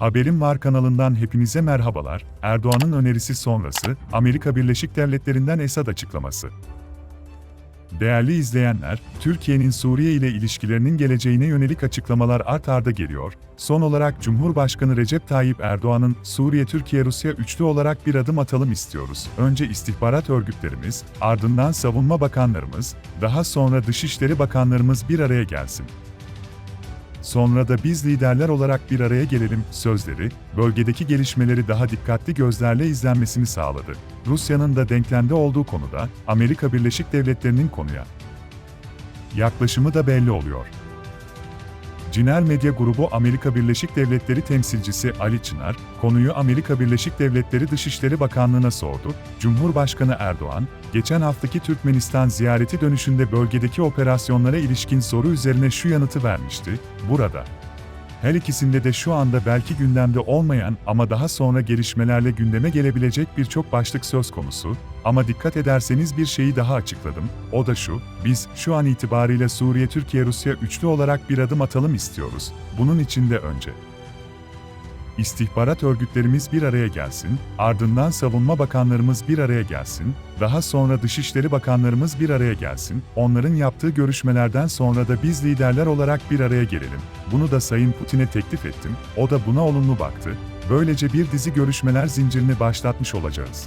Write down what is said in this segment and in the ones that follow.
Haberim Var kanalından hepinize merhabalar. Erdoğan'ın önerisi sonrası, Amerika Birleşik Devletleri'nden Esad açıklaması. Değerli izleyenler, Türkiye'nin Suriye ile ilişkilerinin geleceğine yönelik açıklamalar art arda geliyor. Son olarak Cumhurbaşkanı Recep Tayyip Erdoğan'ın Suriye, Türkiye, Rusya üçlü olarak bir adım atalım istiyoruz. Önce istihbarat örgütlerimiz, ardından savunma bakanlarımız, daha sonra Dışişleri Bakanlarımız bir araya gelsin. Sonra da biz liderler olarak bir araya gelelim sözleri, bölgedeki gelişmeleri daha dikkatli gözlerle izlenmesini sağladı. Rusya'nın da denklemde olduğu konuda Amerika Birleşik Devletleri'nin konuya yaklaşımı da belli oluyor. Ciner Medya Grubu Amerika Birleşik Devletleri temsilcisi Ali Çınar, konuyu Amerika Birleşik Devletleri Dışişleri Bakanlığı'na sordu. Cumhurbaşkanı Erdoğan, geçen haftaki Türkmenistan ziyareti dönüşünde bölgedeki operasyonlara ilişkin soru üzerine şu yanıtı vermişti. Burada, her ikisinde de şu anda belki gündemde olmayan ama daha sonra gelişmelerle gündeme gelebilecek birçok başlık söz konusu. Ama dikkat ederseniz bir şeyi daha açıkladım. O da şu, biz şu an itibariyle Suriye, Türkiye, Rusya üçlü olarak bir adım atalım istiyoruz. Bunun için de önce İstihbarat örgütlerimiz bir araya gelsin, ardından savunma bakanlarımız bir araya gelsin, daha sonra dışişleri bakanlarımız bir araya gelsin, onların yaptığı görüşmelerden sonra da biz liderler olarak bir araya gelelim. Bunu da Sayın Putin'e teklif ettim, o da buna olumlu baktı. Böylece bir dizi görüşmeler zincirini başlatmış olacağız.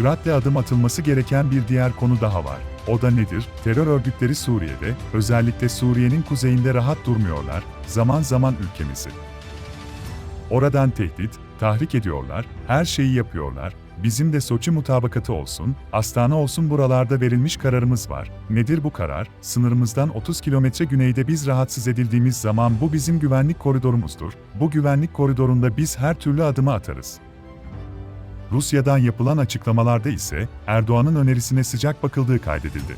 Süratle adım atılması gereken bir diğer konu daha var. O da nedir? Terör örgütleri Suriye'de, özellikle Suriye'nin kuzeyinde rahat durmuyorlar, zaman zaman ülkemizi Oradan tehdit, tahrik ediyorlar, her şeyi yapıyorlar. Bizim de Soçi mutabakatı olsun, Astana olsun buralarda verilmiş kararımız var. Nedir bu karar? Sınırımızdan 30 kilometre güneyde biz rahatsız edildiğimiz zaman bu bizim güvenlik koridorumuzdur. Bu güvenlik koridorunda biz her türlü adımı atarız. Rusya'dan yapılan açıklamalarda ise Erdoğan'ın önerisine sıcak bakıldığı kaydedildi.